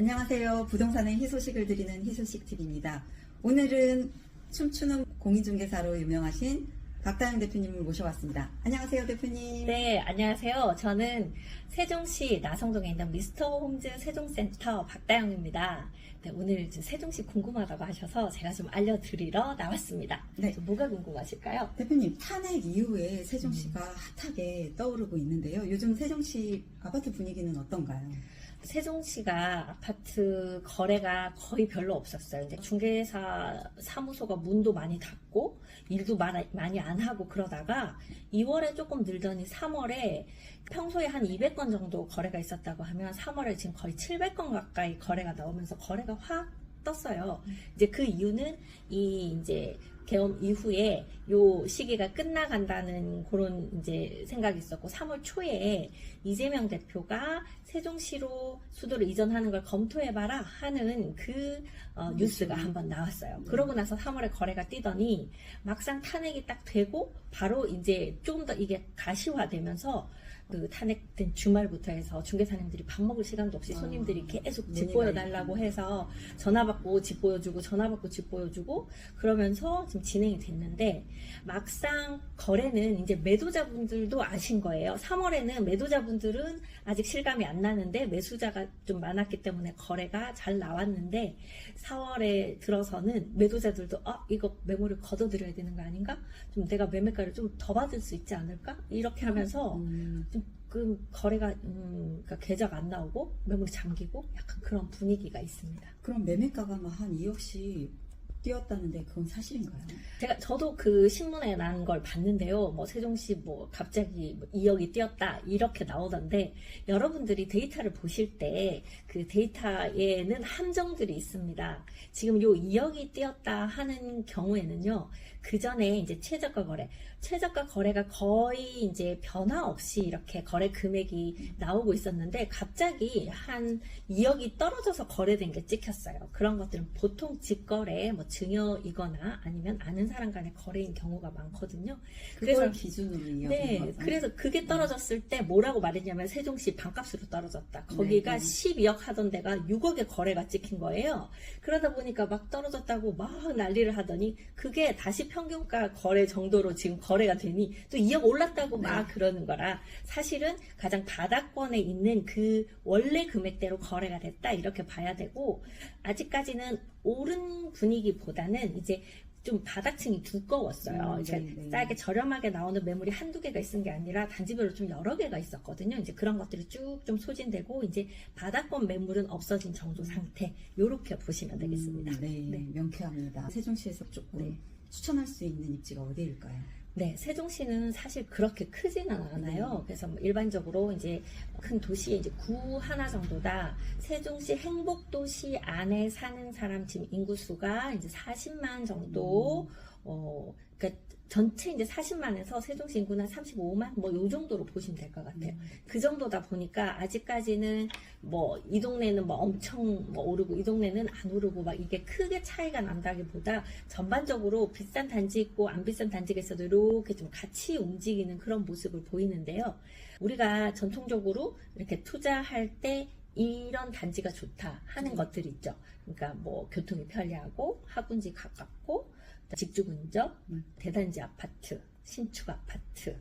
안녕하세요. 부동산의 희소식을 드리는 희소식 TV입니다. 오늘은 춤추는 공인중개사로 유명하신 박다영 대표님을 모셔왔습니다. 안녕하세요, 대표님. 네, 안녕하세요. 저는 세종시 나성동에 있는 미스터 홈즈 세종센터 박다영입니다. 네, 오늘 세종시 궁금하다고 하셔서 제가 좀 알려드리러 나왔습니다. 네. 좀 뭐가 궁금하실까요? 대표님, 탄핵 이후에 세종시가 핫하게 떠오르고 있는데요. 요즘 세종시 아파트 분위기는 어떤가요? 세종시가 아파트 거래가 거의 별로 없었어요. 이제 중개사 사무소가 문도 많이 닫고 일도 많이, 안 하고 그러다가 2월에 조금 늘더니 3월에 평소에 한 200건 정도 거래가 있었다고 하면 3월에 지금 거의 700건 가까이 거래가 나오면서 거래가 확 떴어요. 이제 그 이유는 이 이제 개엄 이후에 요 시기가 끝나간다는 그런 이제 생각이 있었고 3월 초에 이재명 대표가 세종시로 수도를 이전하는 걸 검토해봐라 하는 그 어, 뉴스가 한번 나왔어요. 그러고 나서 3월에 거래가 뛰더니 막상 탄핵이 딱 되고 바로 이제 조금 더 이게 가시화되면서 그 탄핵된 주말부터 해서 중개사님들이 밥 먹을 시간도 없이 아, 손님들이 계속 집 보여달라고. 해서 전화 받고 집 보여주고 전화 받고 집 보여주고 그러면서 지금 진행이 됐는데 막상 거래는 이제 매도자분들도 아신 거예요. 3월에는 매도자분들은 아직 실감이 안 나는데 매수자가 좀 많았기 때문에 거래가 잘 나왔는데 4월에 들어서는 매도자들도 아 이거 매물을 걷어들여야 되는 거 아닌가? 좀 내가 매매가를 좀 더 받을 수 있지 않을까? 이렇게 하면서 음, 그 거래가 음, 그러니까 계좌가 안 나오고 매물이 잠기고 약간 그런 분위기가 있습니다. 그럼 매매가가 막 한 2억씩 뛰었다는데 그건 사실인가요? 제가 저도 그 신문에 난 걸 봤는데요. 뭐 세종시 뭐 갑자기 뭐 2억이 뛰었다 이렇게 나오던데 여러분들이 데이터를 보실 때 그 데이터에는 함정들이 있습니다. 지금 요 2억이 뛰었다 하는 경우에는요. 그 전에 이제 최저가 거래, 최저가 거래가 거의 이제 변화 없이 이렇게 거래 금액이 나오고 있었는데 갑자기 한 2억이 떨어져서 거래된 게 찍혔어요. 그런 것들은 보통 직거래, 뭐 증여이거나 아니면 아는 사람 간의 거래인 경우가 많거든요. 그래서- 기준으로 이야기한 네, 거죠. 그래서 그게 떨어졌을 때 뭐라고 말했냐면 세종시 반값으로 떨어졌다. 거기가 네, 네. 12억 하던 데가 6억의 거래가 찍힌 거예요. 그러다 보니까 막 떨어졌다고 막 난리를 하더니 그게 다시 평균가 거래 정도로 지금 거래가 되니 또 2억 올랐다고 막 네. 그러는 거라 사실은 가장 바닥권에 있는 그 원래 금액대로 거래가 됐다 이렇게 봐야 되고 아직까지는 오른 분위기보다는 이제 좀 바닥층이 두꺼웠어요. 음, 이제 네, 네. 싸게 저렴하게 나오는 매물이 한두 개가 있은 게 아니라 단지별로 좀 여러 개가 있었거든요. 이제 그런 것들이 쭉 좀 소진되고 이제 바닥권 매물은 없어진 정도 상태. 요렇게 보시면 되겠습니다. 음, 네, 네. 명쾌합니다. 세종시에서 조금 네. 추천할 수 있는 입지가 어디일까요? 네, 세종시는 사실 그렇게 크지는 않아요. 그래서 뭐 일반적으로 이제 큰 도시에 이제 구 하나 정도다. 세종시 행복도시 안에 사는 사람 지금 인구수가 이제 40만 정도, 어, 그러니까 전체 이제 40만에서 세종시 인구는 한 35만? 뭐 요 정도로 보시면 될 것 같아요. 그 정도다 보니까 아직까지는 뭐 이 동네는 뭐 엄청 뭐 오르고 이 동네는 안 오르고 막 이게 크게 차이가 난다기보다 전반적으로 비싼 단지 있고 안 비싼 단지가 있어도 이렇게 좀 같이 움직이는 그런 모습을 보이는데요. 우리가 전통적으로 이렇게 투자할 때 이런 단지가 좋다 하는 음. 것들이 있죠. 그러니까 뭐 교통이 편리하고 학군지 가깝고 직주 근접, 음. 대단지 아파트, 신축 아파트,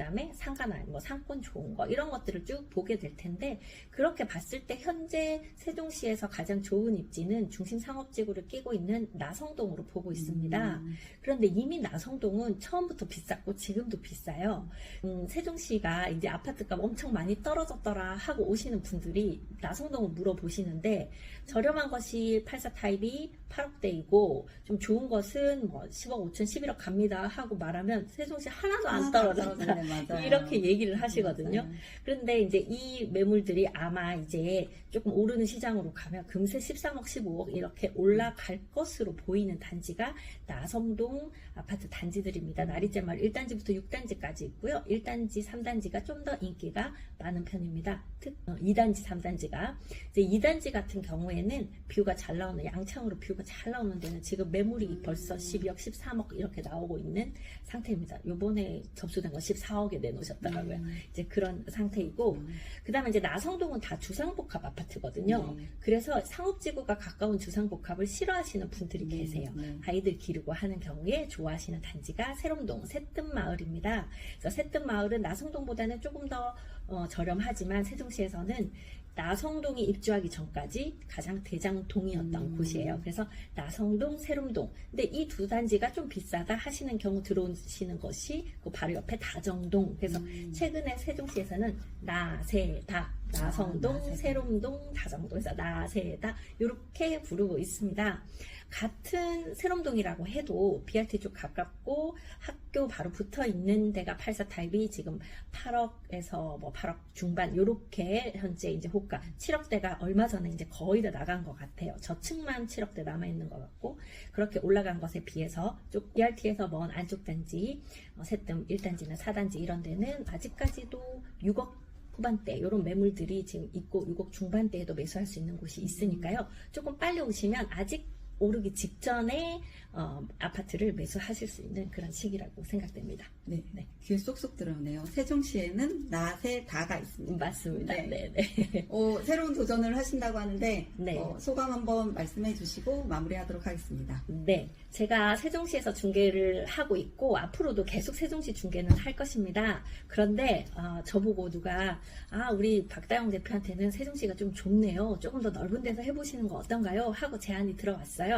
그다음에 상가나 뭐 상권 좋은 거 이런 것들을 쭉 보게 될 텐데 그렇게 봤을 때 현재 세종시에서 가장 좋은 입지는 중심 상업지구를 끼고 있는 나성동으로 보고 있습니다. 음, 그런데 이미 나성동은 처음부터 비쌌고 지금도 비싸요. 음, 세종시가 이제 아파트값 엄청 많이 떨어졌더라 하고 오시는 분들이 나성동을 물어보시는데 저렴한 것이 84 타입이 8억대이고 좀 좋은 것은 뭐 10억 5천 11억 갑니다 하고 말하면 세종시 하나도 안 떨어졌다. 맞아요. 이렇게 얘기를 하시거든요. 맞아요. 그런데 이제 이 매물들이 아마 이제 조금 오르는 시장으로 가면 금세 13억, 15억 이렇게 올라갈 것으로 보이는 단지가 나성동 아파트 단지들입니다. 나리제말 1단지부터 6단지까지 있고요. 1단지, 3단지가 좀 더 인기가 많은 편입니다. 특, 어, 2단지, 3단지가. 이제 2단지 같은 경우에는 뷰가 잘 나오는, 양창으로 뷰가 잘 나오는 데는 지금 매물이 벌써 12억, 13억 이렇게 나오고 있는 상태입니다. 요번에 접수된 건 14억 4억에 내놓으셨더라고요. 음. 이제 그런 상태이고 음. 그 다음에 이제 나성동은 다 주상복합 아파트거든요. 네. 그래서 상업지구가 가까운 주상복합을 싫어하시는 분들이 네, 계세요. 네. 아이들 기르고 하는 경우에 좋아하시는 단지가 세롬동 새뜸마을입니다. 그래서 새뜸마을은 나성동보다는 조금 더 어, 저렴하지만 세종시에서는 나성동이 입주하기 전까지 가장 대장동이었던 음. 곳이에요. 그래서 나성동, 세롬동. 근데 이 두 단지가 좀 비싸다 하시는 경우 들어오시는 것이 그 바로 옆에 다정동. 그래서 음. 최근에 세종시에서는 나세다, 나성동, 아. 세롬동, 다정동에서 나세다 이렇게 부르고 있습니다. 같은 세롬동이라고 해도 BRT 쪽 가깝고 학교 바로 붙어 있는 데가 84 타입이 지금 8억에서 뭐 8억 중반 요렇게 현재 이제 호가 7억대가 얼마 전에 이제 거의 다 나간 것 같아요. 저층만 7억대 남아 있는 것 같고 그렇게 올라간 것에 비해서 쪽 BRT에서 먼 안쪽 단지 어, 세뜸 1단지나 4단지 이런 데는 아직까지도 6억 후반대 이런 매물들이 지금 있고 6억 중반대에도 매수할 수 있는 곳이 있으니까요. 조금 빨리 오시면 아직 오르기 직전에 어, 아파트를 매수하실 수 있는 그런 시기라고 생각됩니다. 네. 네. 귀에 쏙쏙 들어오네요. 세종시에는 나세 다가 있습니다. 맞습니다. 네. 네, 네. 어, 새로운 도전을 하신다고 하는데 네. 어, 소감 한번 말씀해 주시고 마무리하도록 하겠습니다. 네, 제가 세종시에서 중계를 하고 있고 앞으로도 계속 세종시 중계는 할 것입니다. 그런데 어, 저보고 누가 아 우리 박다영 대표한테는 세종시가 좀 좁네요. 조금 더 넓은 데서 해보시는 거 어떤가요? 하고 제안이 들어왔어요.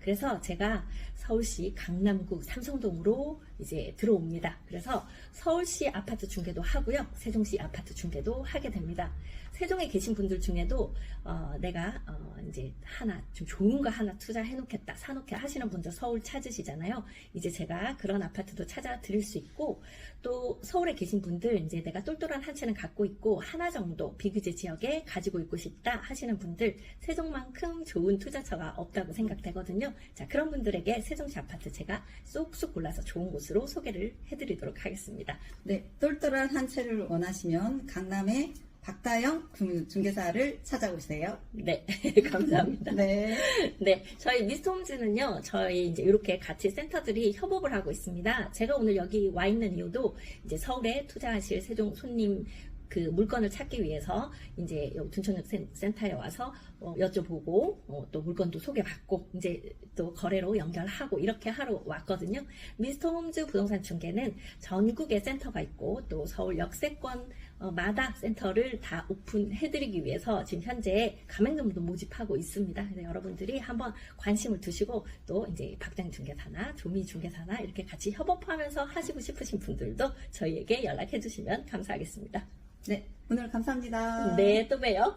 그래서 제가 서울시 강남구 삼성동으로 이제 들어옵니다. 그래서 서울시 아파트 중개도 하고요. 세종시 아파트 중개도 하게 됩니다. 세종에 계신 분들 중에도 어, 내가 어, 이제 하나 좀 좋은 거 하나 투자해 놓겠다, 사놓게 하시는 분들 서울 찾으시잖아요. 이제 제가 그런 아파트도 찾아 드릴 수 있고 또 서울에 계신 분들 이제 내가 똘똘한 한 채는 갖고 있고 하나 정도 비규제 지역에 가지고 있고 싶다 하시는 분들 세종만큼 좋은 투자처가 없다고 생각되거든요. 자 그런 분들에게 세종시 아파트 제가 쏙쏙 골라서 좋은 곳으로 소개를 해드리도록 하겠습니다. 네, 똘똘한 한 채를 원하시면 강남의 박다영 중개사를 찾아오세요. 네, 감사합니다. 네. 네, 저희 미스터 홈즈는요, 저희 이제 이렇게 같이 센터들이 협업을 하고 있습니다. 제가 오늘 여기 와 있는 이유도 이제 서울에 투자하실 세종 손님 그 물건을 찾기 위해서 이제 여기 둔촌 센- 센터에 와서 어, 여쭤보고 어, 또 물건도 소개받고 이제 또 거래로 연결하고 이렇게 하러 왔거든요. 미스터 홈즈 부동산 중개는 전국에 센터가 있고 또 서울 역세권 어, 마다 센터를 다 오픈해드리기 위해서 지금 현재 가맹점도 모집하고 있습니다. 그래서 여러분들이 한번 관심을 두시고 또 이제 박장 중개사나 조미 중개사나 이렇게 같이 협업하면서 하시고 싶으신 분들도 저희에게 연락해 주시면 감사하겠습니다. 네, 오늘 감사합니다. 네, 또 봬요.